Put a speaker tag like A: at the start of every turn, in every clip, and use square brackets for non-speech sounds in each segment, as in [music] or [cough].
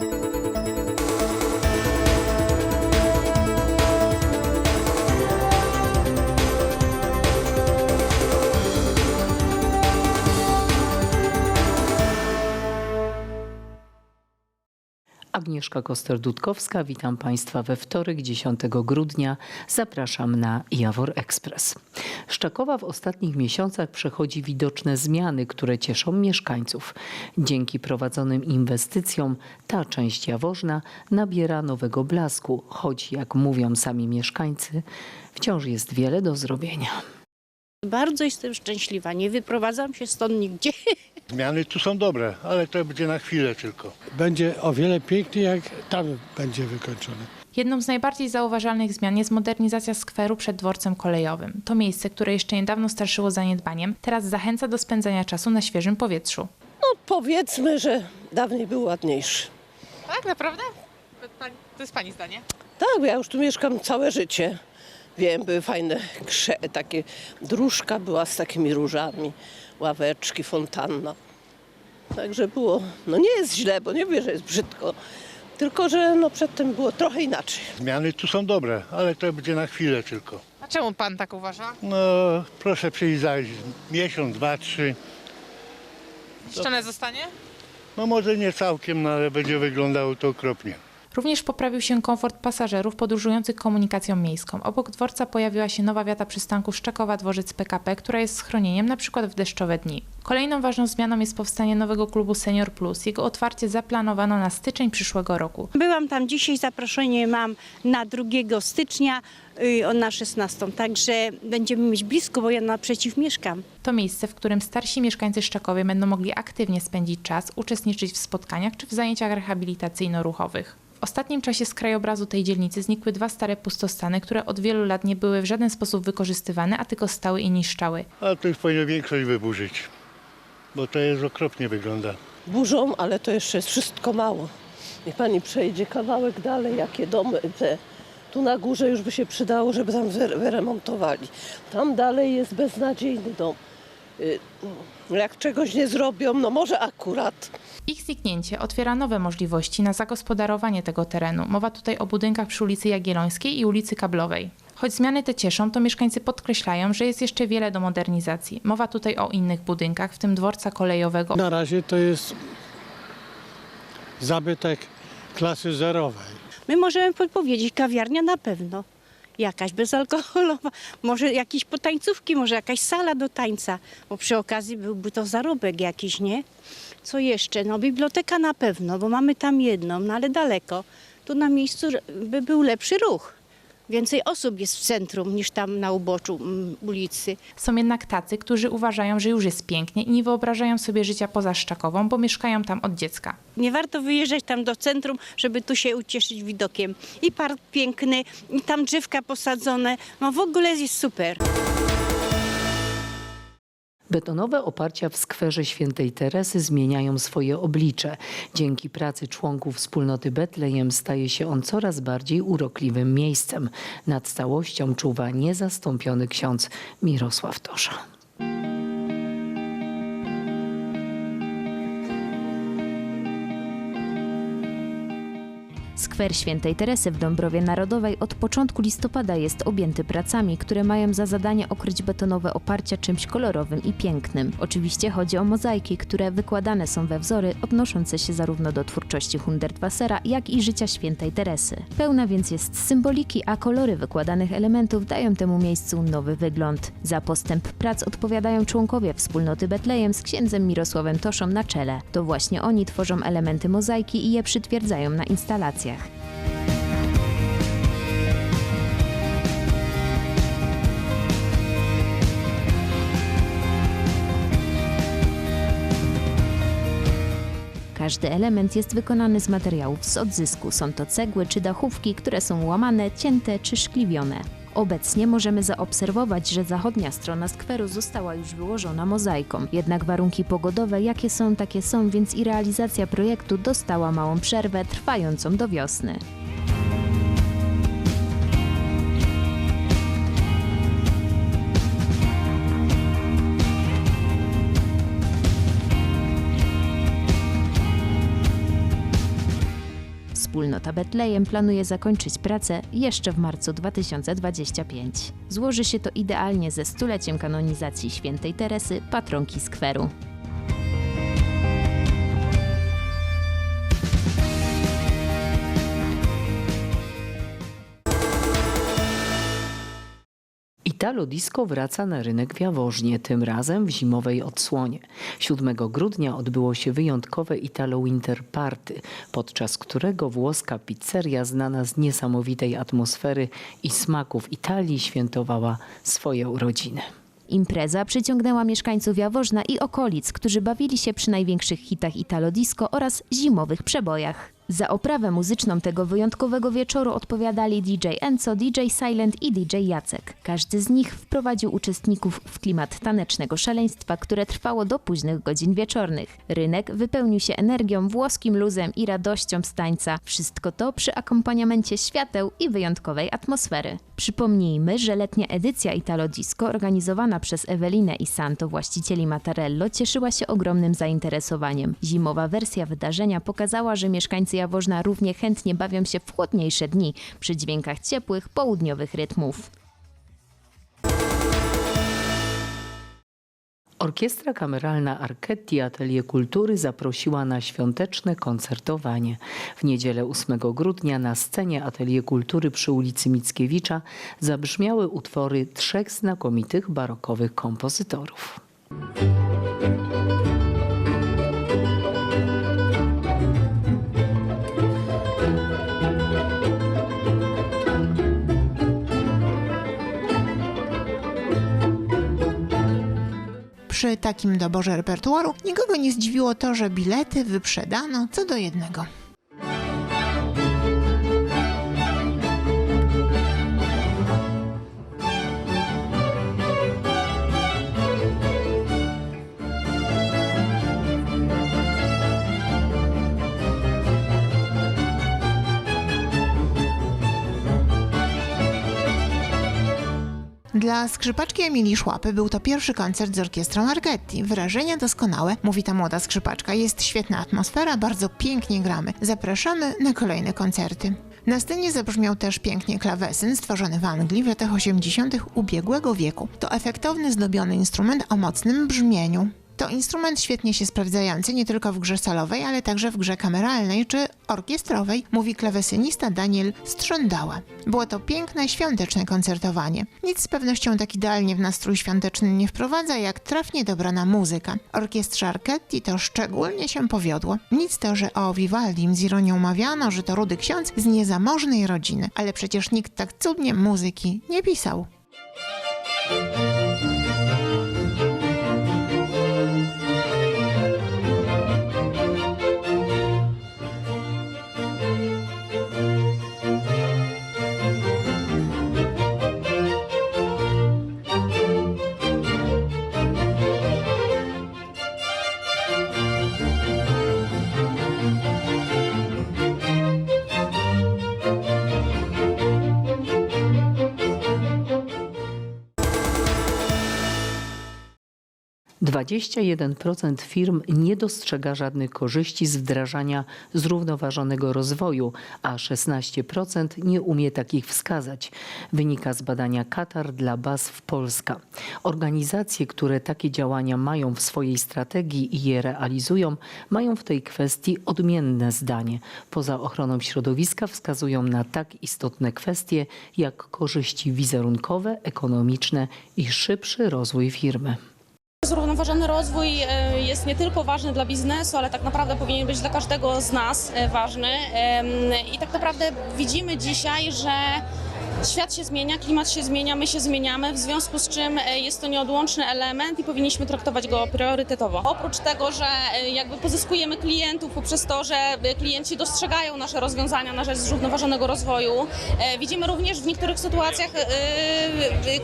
A: thank you Agnieszka Koster-Dudkowska, witam Państwa we wtorek 10 grudnia. Zapraszam na Jawor Express. Szczakowa w ostatnich miesiącach przechodzi widoczne zmiany, które cieszą mieszkańców. Dzięki prowadzonym inwestycjom ta część Jaworzna nabiera nowego blasku, choć jak mówią sami mieszkańcy, wciąż jest wiele do zrobienia.
B: Bardzo jestem szczęśliwa. Nie wyprowadzam się stąd nigdzie. [laughs]
C: Zmiany tu są dobre, ale to będzie na chwilę tylko.
D: będzie o wiele piękniej, jak tam będzie wykończone.
E: Jedną z najbardziej zauważalnych zmian jest modernizacja skweru przed dworcem kolejowym. To miejsce, które jeszcze niedawno starszyło zaniedbaniem, teraz zachęca do spędzania czasu na świeżym powietrzu.
F: No powiedzmy, że dawniej był ładniejszy.
G: Tak, naprawdę? To jest pani zdanie?
F: Tak, bo ja już tu mieszkam całe życie. Wiem, były fajne krze, takie dróżka była z takimi różami, ławeczki, fontanna. Także było, no nie jest źle, bo nie mówię, że jest brzydko, tylko że no przedtem było trochę inaczej.
C: Zmiany tu są dobre, ale to będzie na chwilę tylko.
G: A czemu pan tak uważa?
C: No proszę przyjść za miesiąc, dwa, trzy.
G: Zniszczone zostanie?
C: No może nie całkiem, no ale będzie wyglądało to okropnie.
E: Również poprawił się komfort pasażerów podróżujących komunikacją miejską. Obok dworca pojawiła się nowa wiata przystanku Szczakowa Dworzec PKP, która jest schronieniem na przykład w deszczowe dni. Kolejną ważną zmianą jest powstanie nowego klubu Senior Plus. Jego otwarcie zaplanowano na styczeń przyszłego roku.
B: Byłam tam dzisiaj, zaproszenie mam na 2 stycznia y, o na 16. Także będziemy mieć blisko, bo ja naprzeciw mieszkam.
E: To miejsce, w którym starsi mieszkańcy Szczakowie będą mogli aktywnie spędzić czas, uczestniczyć w spotkaniach czy w zajęciach rehabilitacyjno-ruchowych. W ostatnim czasie z krajobrazu tej dzielnicy znikły dwa stare pustostany, które od wielu lat nie były w żaden sposób wykorzystywane, a tylko stały i niszczały.
C: Ale to już powinno większość wyburzyć, bo to jest okropnie wygląda.
F: Burzą, ale to jeszcze jest wszystko mało. Niech pani przejdzie kawałek dalej, jakie domy te. Tu na górze już by się przydało, żeby tam wyre- wyremontowali. Tam dalej jest beznadziejny dom. Y, Jak czegoś nie zrobią, no może akurat.
E: Ich zniknięcie otwiera nowe możliwości na zagospodarowanie tego terenu. Mowa tutaj o budynkach przy ulicy Jagiellońskiej i ulicy Kablowej. Choć zmiany te cieszą, to mieszkańcy podkreślają, że jest jeszcze wiele do modernizacji. Mowa tutaj o innych budynkach, w tym dworca kolejowego
D: Na razie to jest zabytek klasy zerowej.
B: My możemy podpowiedzieć, kawiarnia na pewno. Jakaś bezalkoholowa, [laughs] może jakieś potańcówki, może jakaś sala do tańca, bo przy okazji byłby to zarobek jakiś, nie? Co jeszcze? No biblioteka na pewno, bo mamy tam jedną, no ale daleko. Tu na miejscu by był lepszy ruch. Więcej osób jest w centrum niż tam na uboczu mm, ulicy.
E: Są jednak tacy, którzy uważają, że już jest pięknie i nie wyobrażają sobie życia poza Szczakową, bo mieszkają tam od dziecka.
B: Nie warto wyjeżdżać tam do centrum, żeby tu się ucieszyć widokiem. I park piękny, i tam drzewka posadzone. No w ogóle jest super.
A: Betonowe oparcia w skwerze Świętej Teresy zmieniają swoje oblicze. Dzięki pracy członków wspólnoty Betlejem staje się on coraz bardziej urokliwym miejscem. Nad całością czuwa niezastąpiony ksiądz Mirosław Tosza.
H: Skwer Świętej Teresy w Dąbrowie Narodowej od początku listopada jest objęty pracami, które mają za zadanie okryć betonowe oparcia czymś kolorowym i pięknym. Oczywiście chodzi o mozaiki, które wykładane są we wzory odnoszące się zarówno do twórczości Hundertwassera, jak i życia Świętej Teresy. Pełna więc jest symboliki, a kolory wykładanych elementów dają temu miejscu nowy wygląd. Za postęp prac odpowiadają członkowie wspólnoty Betlejem z księdzem Mirosławem Toszą na czele. To właśnie oni tworzą elementy mozaiki i je przytwierdzają na instalacjach. Każdy element jest wykonany z materiałów z odzysku. Są to cegły czy dachówki, które są łamane, cięte czy szkliwione. Obecnie możemy zaobserwować, że zachodnia strona skweru została już wyłożona mozaiką. Jednak warunki pogodowe jakie są, takie są, więc i realizacja projektu dostała małą przerwę trwającą do wiosny. Wspólnota Betlejem planuje zakończyć pracę jeszcze w marcu 2025. Złoży się to idealnie ze stuleciem kanonizacji świętej Teresy, patronki skweru.
A: Italo Disco wraca na rynek w Jaworznie, tym razem w zimowej odsłonie. 7 grudnia odbyło się wyjątkowe Italo Winter Party, podczas którego włoska pizzeria znana z niesamowitej atmosfery i smaków Italii świętowała swoje urodziny.
H: Impreza przyciągnęła mieszkańców Jaworzna i okolic, którzy bawili się przy największych hitach Italo Disco oraz zimowych przebojach. Za oprawę muzyczną tego wyjątkowego wieczoru odpowiadali DJ Enzo, DJ Silent i DJ Jacek. Każdy z nich wprowadził uczestników w klimat tanecznego szaleństwa, które trwało do późnych godzin wieczornych. Rynek wypełnił się energią, włoskim luzem i radością z tańca. Wszystko to przy akompaniamencie świateł i wyjątkowej atmosfery. Przypomnijmy, że letnia edycja Italo Disco organizowana przez Ewelinę i Santo, właścicieli Mattarello, cieszyła się ogromnym zainteresowaniem. Zimowa wersja wydarzenia pokazała, że mieszkańcy Jaworzna równie chętnie bawią się w chłodniejsze dni przy dźwiękach ciepłych, południowych rytmów.
A: Orkiestra Kameralna Archetti Atelier Kultury zaprosiła na świąteczne koncertowanie. W niedzielę 8 grudnia na scenie Atelier Kultury przy ulicy Mickiewicza zabrzmiały utwory trzech znakomitych barokowych kompozytorów.
I: Takim doborze repertuaru nikogo nie zdziwiło to, że bilety wyprzedano co do jednego. Dla skrzypaczki Emilii Szłapy był to pierwszy koncert z orkiestrą Argetti. Wrażenia doskonałe, mówi ta młoda skrzypaczka. Jest świetna atmosfera, bardzo pięknie gramy. Zapraszamy na kolejne koncerty. Na scenie zabrzmiał też pięknie klawesyn stworzony w Anglii w latach 80. ubiegłego wieku. To efektowny, zdobiony instrument o mocnym brzmieniu. To instrument świetnie się sprawdzający nie tylko w grze salowej, ale także w grze kameralnej czy orkiestrowej, mówi klawesynista Daniel Strządała. Było to piękne, świąteczne koncertowanie. Nic z pewnością tak idealnie w nastrój świąteczny nie wprowadza, jak trafnie dobrana muzyka. Orkiestrze Archetti to szczególnie się powiodło. Nic to, że o Vivaldim z ironią mawiano, że to rudy ksiądz z niezamożnej rodziny, ale przecież nikt tak cudnie muzyki nie pisał.
A: Dwadzieścia jeden procent firm nie dostrzega żadnych korzyści z wdrażania zrównoważonego rozwoju, a 16% nie umie takich wskazać. Wynika z badania Katar dla BASF Polska. Organizacje, które takie działania mają w swojej strategii i je realizują, mają w tej kwestii odmienne zdanie. Poza ochroną środowiska wskazują na tak istotne kwestie jak korzyści wizerunkowe, ekonomiczne i szybszy rozwój firmy.
J: Zrównoważony rozwój e, jest nie tylko ważny dla biznesu, ale tak naprawdę powinien być dla każdego z nas e, ważny. I tak naprawdę widzimy dzisiaj, że świat się zmienia, klimat się zmienia, my się zmieniamy, w związku z czym e, jest to nieodłączny element i powinniśmy traktować go priorytetowo. Oprócz tego, że e, jakby pozyskujemy klientów poprzez to, że e, klienci dostrzegają nasze rozwiązania na rzecz zrównoważonego rozwoju, widzimy również w niektórych sytuacjach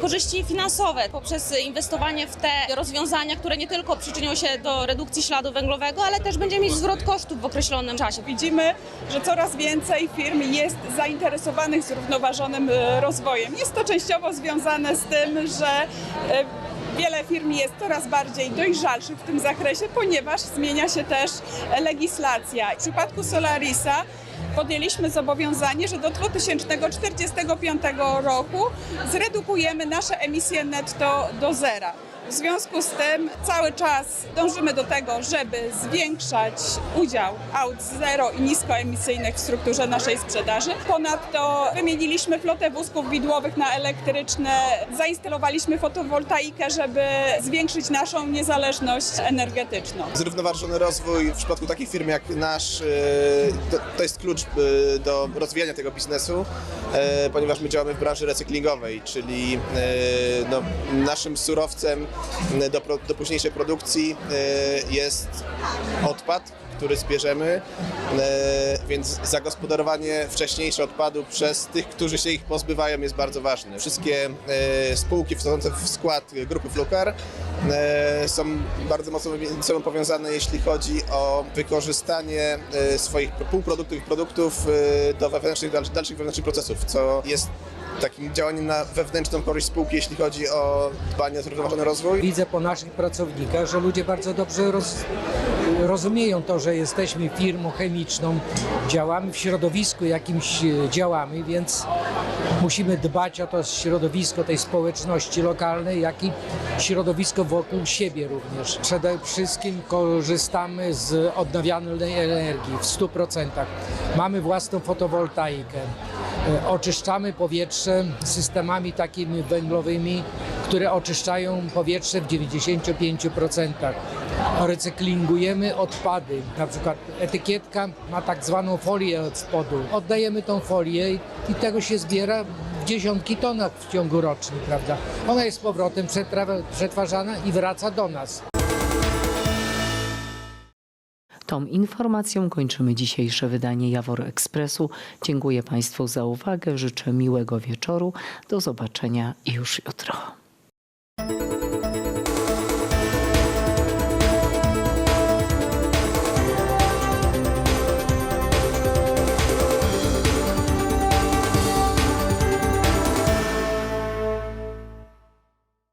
J: korzyści finansowe poprzez inwestowanie w te rozwiązania, które nie tylko przyczynią się do redukcji śladu węglowego, ale też będzie mieć zwrot kosztów w określonym czasie.
K: Widzimy, że coraz więcej firm jest zainteresowanych zrównoważonym rozwojem. Jest to częściowo związane z tym, że e, wiele firm jest coraz bardziej dojrzalszych w tym zakresie, ponieważ zmienia się też legislacja. W przypadku Solarisa podjęliśmy zobowiązanie, że do 2045 roku zredukujemy nasze emisje netto do zera. W związku z tym cały czas dążymy do tego, żeby zwiększać udział aut zero i niskoemisyjnych w strukturze naszej sprzedaży. Ponadto wymieniliśmy flotę wózków widłowych na elektryczne, zainstalowaliśmy fotowoltaikę, żeby zwiększyć naszą niezależność energetyczną.
L: Zrównoważony rozwój w przypadku takich firm jak nasz, e, to, to jest klucz e, do rozwijania tego biznesu, e, ponieważ my działamy w branży recyklingowej, czyli no, naszym surowcem do, do późniejszej produkcji e, jest odpad, który zbierzemy, e, więc zagospodarowanie wcześniejsze odpadu przez tych, którzy się ich pozbywają jest bardzo ważne. Wszystkie e, spółki wchodzące w skład grupy Flukar są bardzo mocno ze sobą powiązane, jeśli chodzi o wykorzystanie swoich półproduktów i produktów do wewnętrznych, dalszych wewnętrznych procesów, co jest takim działaniem na wewnętrzną korzyść spółki, jeśli chodzi o dbanie o zrównoważony rozwój.
M: Widzę po naszych pracownikach, że ludzie bardzo dobrze roz, rozumieją to, że jesteśmy firmą chemiczną, działamy w środowisku jakimś e, działamy, więc musimy dbać o to środowisko tej społeczności lokalnej, jak i środowisko wokół siebie również. Przede wszystkim korzystamy z odnawialnej energii w 100%. Mamy własną fotowoltaikę. E, Oczyszczamy powietrze systemami takimi węglowymi, które oczyszczają powietrze w 95%. Recyklingujemy odpady. Na przykład etykietka ma tak zwaną folię od spodu. Oddajemy tą folię i tego się zbiera dziesiątki tonach w ciągu rocznym, prawda? Ona jest z powrotem przetwarzana i wraca do nas.
A: Tą informacją kończymy dzisiejsze wydanie Jawor Ekspresu. Dziękuję Państwu za uwagę, życzę miłego wieczoru. Do zobaczenia już jutro.